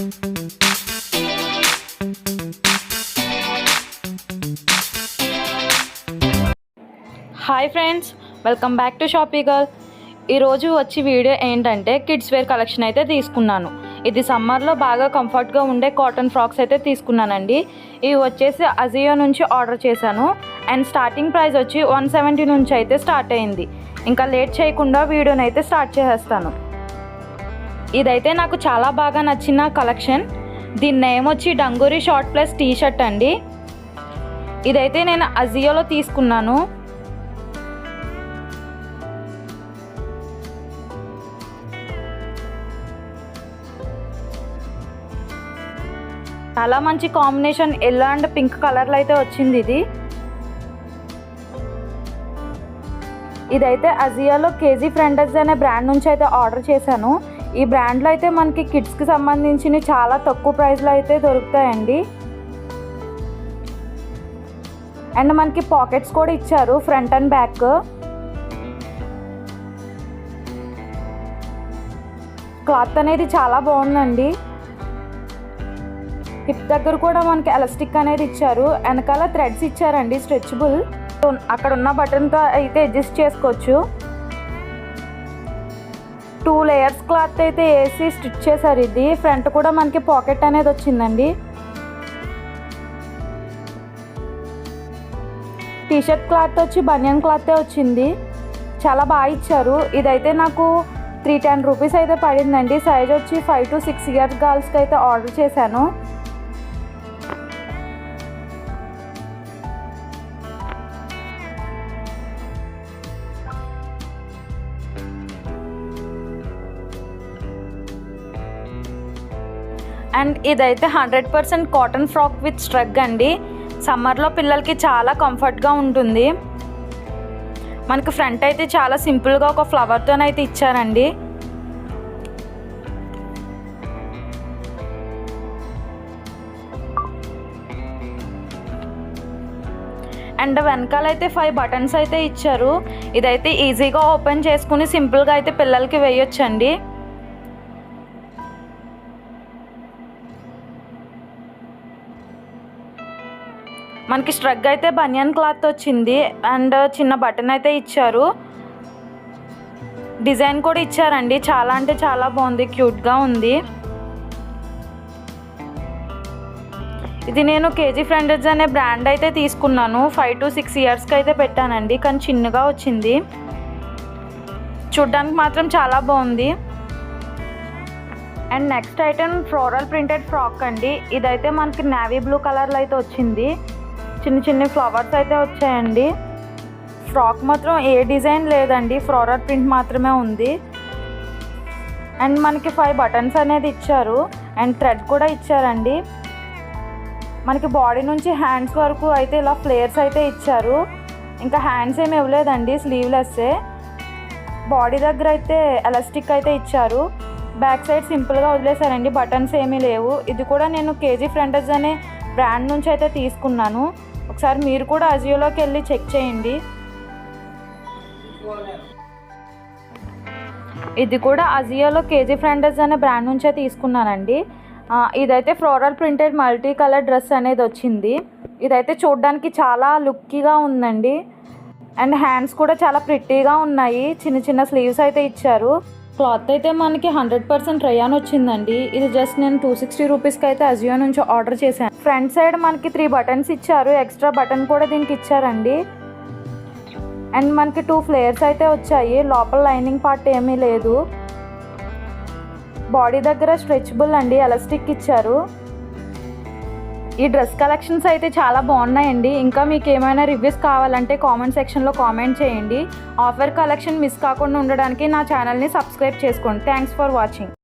Hi friends welcome back to shoppy girl ఈరోజు వచ్చి video ఏంటంటే కిడ్స్ వేర్ కలెక్షన్ అయితే తీసుకున్నాను. ఇది సమ్మర్లో బాగా కంఫర్ట్గా ఉండే కాటన్ ఫ్రాక్స్ అయితే తీసుకున్నానండి. ఇవి వచ్చేసి అజియో నుంచి ఆర్డర్ చేశాను. అండ్ స్టార్టింగ్ ప్రైస్ వచ్చి వన్ సెవెంటీ నుంచి అయితే స్టార్ట్ అయింది. ఇంకా లేట్ చేయకుండా వీడియోని అయితే స్టార్ట్ చేసేస్తాను. ఇదైతే నాకు చాలా బాగా నచ్చిన కలెక్షన్. దీని నేమ్ వచ్చి dungaree short plus T shirt అండి. ఇదైతే నేను అజియోలో తీసుకున్నాను. చాలా మంచి కాంబినేషన్ ఎల్లో అండ్ పింక్ కలర్లో అయితే వచ్చింది ఇది. ఇదైతే అజియాలో కేజీ ఫ్రెండర్స్ అనే బ్రాండ్ నుంచి అయితే ఆర్డర్ చేశాను. ఈ బ్రాండ్లో అయితే మనకి కిడ్స్కి సంబంధించిన చాలా తక్కువ ప్రైస్లో అయితే దొరుకుతాయండి. అండ్ మనకి పాకెట్స్ కూడా ఇచ్చారు ఫ్రంట్ అండ్ బ్యాక్. క్లాత్ అనేది చాలా బాగుందండి. హిప్ దగ్గర కూడా మనకి ఎలాస్టిక్ అనేది ఇచ్చారు వెనకాల థ్రెడ్స్ ఇచ్చారండి స్ట్రెచబుల్. అక్కడ ఉన్న బటన్తో అయితే అడ్జస్ట్ చేసుకోవచ్చు. టూ లేయర్స్ క్లాత్ అయితే వేసి స్టిచ్ చేశారు. ఇది ఫ్రంట్ కూడా మనకి పాకెట్ అనేది వచ్చిందండి. టీషర్ట్ క్లాత్ వచ్చి బనియన్ క్లాతే వచ్చింది. చాలా బాగా ఇచ్చారు. ఇదైతే నాకు త్రీ టెన్ రూపీస్ అయితే పడిందండి. సైజ్ వచ్చి ఫైవ్ టు సిక్స్ ఇయర్స్ గర్ల్స్కి అయితే ఆర్డర్ చేశాను. అండ్ ఇదైతే hundred percent cotton frock with strap అండి. సమ్మర్లో పిల్లలకి చాలా కంఫర్ట్గా ఉంటుంది. మనకు ఫ్రంట్ అయితే చాలా సింపుల్గా ఒక ఫ్లవర్తోనైతే ఇచ్చారండి. అండ్ వెనకాల అయితే ఫైవ్ బటన్స్ అయితే ఇచ్చారు. ఇదైతే ఈజీగా ఓపెన్ చేసుకుని సింపుల్గా అయితే పిల్లలకి వేయొచ్చండి. మనకి స్ట్రగ్ అయితే బనియన్ క్లాత్ వచ్చింది అండ్ చిన్న బటన్ అయితే ఇచ్చారు. డిజైన్ కూడా ఇచ్చారండి. చాలా అంటే చాలా బాగుంది. క్యూట్గా ఉంది. ఇది నేను కేజీ ఫ్రెండర్స్ అనే బ్రాండ్ అయితే తీసుకున్నాను. ఫైవ్ టు సిక్స్ ఇయర్స్కి అయితే పెట్టానండి. కానీ చిన్నగా వచ్చింది. చూడ్డానికి మాత్రం చాలా బాగుంది. And next item floral printed frock అండి. ఇదైతే మనకి నేవీ బ్లూ కలర్లో అయితే వచ్చింది. చిన్న చిన్న ఫ్లవర్స్ అయితే వచ్చాయండి. ఫ్రాక్ మాత్రం ఏ డిజైన్ లేదండి. ఫ్లోరల్ ప్రింట్ మాత్రమే ఉంది. అండ్ మనకి ఫైవ్ బటన్స్ అనేది ఇచ్చారు. అండ్ థ్రెడ్ కూడా ఇచ్చారండి. మనకి బాడీ నుంచి హ్యాండ్స్ వరకు అయితే ఇలా ఫ్లేయర్స్ అయితే ఇచ్చారు. ఇంకా హ్యాండ్స్ ఏమి ఇవ్వలేదండి. స్లీవ్లెస్సే. బాడీ దగ్గర అయితే ఎలాస్టిక్ అయితే ఇచ్చారు. బ్యాక్ సైడ్ సింపుల్గా వదిలేశారండి. బటన్స్ ఏమీ లేవు. ఇది కూడా నేను కేజీ ఫ్రంటర్స్ అనే బ్రాండ్ నుంచి అయితే తీసుకున్నాను. ఒకసారి మీరు కూడా అజియోలోకి వెళ్ళి చెక్ చేయండి. ఇది కూడా అజియోలో కేజీ ఫ్రెండర్స్ అనే బ్రాండ్ నుంచే తీసుకున్నానండి. ఇదైతే floral printed multi colour dress అనేది వచ్చింది. ఇదైతే చూడడానికి చాలా లుక్కీగా ఉందండి. అండ్ హ్యాండ్స్ కూడా చాలా ప్రిట్టీగా ఉన్నాయి. చిన్న చిన్న స్లీవ్స్ అయితే ఇచ్చారు. క్లాత్ అయితే మనకి హండ్రెడ్ పర్సెంట్ రయాన్ వచ్చిందండి. ఇది జస్ట్ నేను టూ సిక్స్టీ రూపీస్కి అయితే అజియో నుంచి ఆర్డర్ చేశాను. ఫ్రంట్ సైడ్ మనకి త్రీ బటన్స్ ఇచ్చారు. ఎక్స్ట్రా బటన్ కూడా దీనికి ఇచ్చారండి. అండ్ మనకి టూ ఫ్లేయర్స్ అయితే వచ్చాయి. లోపల లైనింగ్ పార్ట్ ఏమీ లేదు. బాడీ దగ్గర స్ట్రెచబుల్ అండి. ఎలాస్టిక్ ఇచ్చారు. ఈ డ్రెస్ కలెక్షన్స్ అయితే చాలా బాగున్నాయండి. ఇంకా మీకు ఏమైనా రివ్యూస్ కావాలంటే కామెంట్ సెక్షన్లో కామెంట్ చేయండి. ఆఫర్ కలెక్షన్ మిస్ కాకుండా ఉండడానికి నా ఛానల్ని సబ్స్క్రైబ్ చేసుకోండి. Thanks for watching